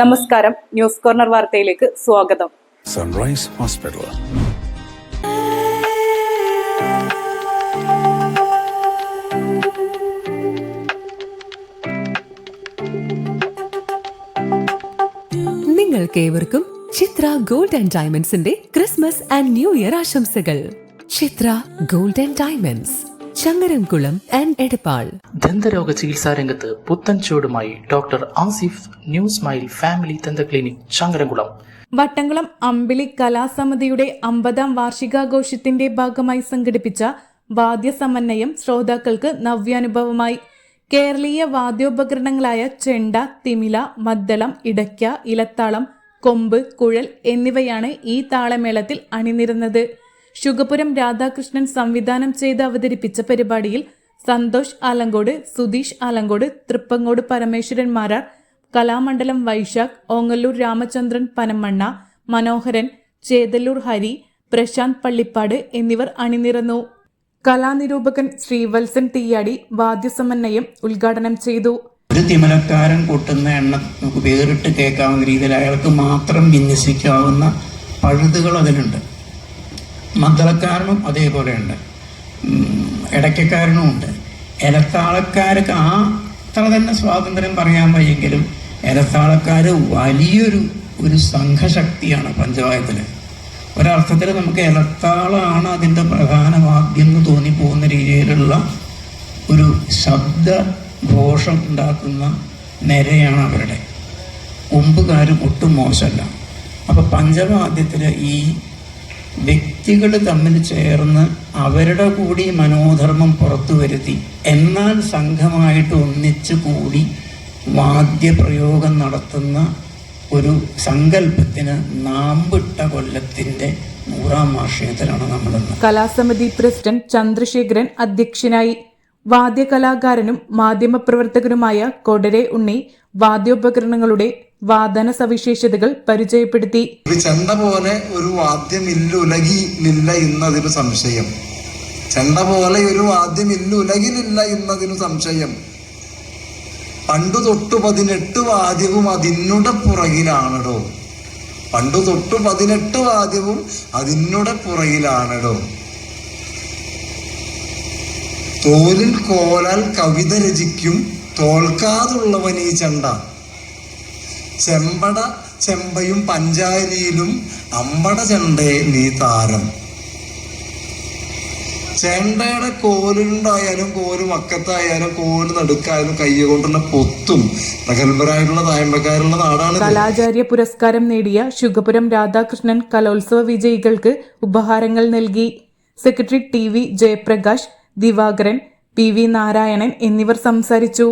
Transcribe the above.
നമസ്കാരം. News corner വാർത്തയിലേക്ക് സ്വാഗതം. സൺറൈസ് ഹോസ്പിറ്റൽ നിങ്ങൾക്കേവർക്കും ചിത്ര ഗോൾഡ് ആൻഡ് ഡയമണ്ട്സിന്റെ ക്രിസ്മസ് ആൻഡ് ന്യൂ ഇയർ ആശംസകൾ. Chithra gold and diamonds Changaramkulam and Edappal. ദന്തരോഗ ചികിത്സാ രംഗത്ത് പുത്തൻ ചുവടുമായി doctor Asif new smile family ദന്ത ക്ലിനിക് ചങ്ങരംകുളം. വട്ടംകുളം അമ്പിളി കലാസമിതിയുടെ അമ്പതാം വാർഷികാഘോഷത്തിന്റെ ഭാഗമായി സംഘടിപ്പിച്ച വാദ്യസമന്വയം ശ്രോതാക്കൾക്ക് നവ്യാനുഭവമായി. കേരളീയ വാദ്യോപകരണങ്ങളായ ചെണ്ട തിമില മദ്ദളം ഇടയ്ക്ക ഇലത്താളം കൊമ്പ് കുഴൽ എന്നിവയാണ് ഈ താളമേളത്തിൽ അണിനിരുന്നത്. ശുഗപുരം രാധാകൃഷ്ണൻ സംവിധാനം ചെയ്ത് അവതരിപ്പിച്ച പരിപാടിയിൽ സന്തോഷ് ആലങ്കോട് സുധീഷ് ആലങ്കോട് തൃപ്പങ്ങോട് പരമേശ്വരൻ മാരാർ കലാമണ്ഡലം വൈശാഖ് ഓങ്ങല്ലൂർ രാമചന്ദ്രൻ പനമണ്ണ മനോഹരൻ ചേതല്ലൂർ ഹരി പ്രശാന്ത് പള്ളിപ്പാട് എന്നിവർ അണിനിരന്നു. കലാനിരൂപകൻ ശ്രീവത്സൻ തീയാടി വാദ്യസമന്വയം ഉദ്ഘാടനം ചെയ്തു. ഒരു തിമലക്കാരൻ കൊട്ടുന്ന എണ്ണ നമുക്ക് വേറിട്ട് കേൾക്കാവുന്ന രീതിയിൽ അയാൾക്ക് മാത്രം വിന്യസിക്കാവുന്ന പഴുതുകൾ അതിലുണ്ട്. മദ്ദളക്കാരനും അതേപോലെ ഉണ്ട് ഇടയ്ക്കക്കാരനും ഉണ്ട് ഇലത്താളക്കാർക്ക് ആ അത്ര തന്നെ സ്വാതന്ത്ര്യം പറയാൻ വയ്യെങ്കിലും ഇലത്താളക്കാർ വലിയൊരു ഒരു സംഘശക്തിയാണ് പഞ്ചായത്തിൽ ഒരർത്ഥത്തിൽ നമുക്ക് ഇലത്താളാണ് അതിന്റെ പ്രധാന വാദ്യം എന്ന് തോന്നിപ്പോകുന്ന രീതിയിലുള്ള ഒരു ശബ്ദ ഘോഷം ഉണ്ടാക്കുന്ന നിരയാണ് അവരുടെ. കൊമ്പുകാരും ഒട്ടും മോശമല്ല. അപ്പോൾ പഞ്ചവാദ്യത്തിൽ ഈ വ്യക്തികൾ തമ്മിൽ ചേർന്ന് അവരുടെ കൂടി മനോധർമ്മം പുറത്തു വരുത്തി എന്നാൽ സംഘമായിട്ട് ഒന്നിച്ചു കൂടി വാദ്യപ്രയോഗം നടത്തുന്ന ഒരു സങ്കല്പത്തിന് നാമ്പിട്ട കൊല്ലത്തിന്റെ നൂറാം വാർഷികത്തിലാണ് നമ്മൾ കലാസമിതി പ്രസിഡന്റ് ചന്ദ്രശേഖരൻ അധ്യക്ഷനായി. വാദ്യകലാകാരനും മാധ്യമപ്രവർത്തകനുമായ കൊടരെ ഉണ്ണി വാദ്യോപകരണങ്ങളുടെ വാദന സവിശേഷതകൾ പരിചയപ്പെടുത്തി ചെണ്ട പോലെ ഒരു വാദ്യം ഇല്ലുലകിലില്ല എന്നതിന് സംശയം. ചെണ്ട പോലെ ഒരു വാദ്യം ഇല്ലുലകിലില്ല എന്നതിന് സംശയം. പണ്ടു തൊട്ട് പതിനെട്ട് വാദ്യവും അതിനുടെ പുറകിലാണടോ. പണ്ടു തൊട്ട് പതിനെട്ട് വാദ്യവും അതിനുടെ പുറകിലാണടോ. തോലിൽ കോലാൽ കവിത രചിക്കും തോൽക്കാതുള്ളവൻ ഈ ചെണ്ട. ചെമ്പട ചെമ്പയും പഞ്ചാരിയിലും അമ്പട ചെണ്ടേ നീ താരം. ചെണ്ടയുടെ കോലുണ്ടായാലും കോൽ വക്കത്തായാലും കോൽ നടുക്കായാലും കയ്യ കൊണ്ടുള്ള പൊത്തും. പ്രഗത്ഭരായിട്ടുള്ള തായമ്പക്കാരുള്ള നാടാണ് കലാചാര്യ പുരസ്കാരം നേടിയ ശുഗപുരം രാധാകൃഷ്ണൻ കലോത്സവ വിജയികൾക്ക് ഉപഹാരങ്ങൾ നൽകി. Secretary T V Jayaprakash Divakaran P V Narayanan എന്നിവർ സംസാരിച്ചു.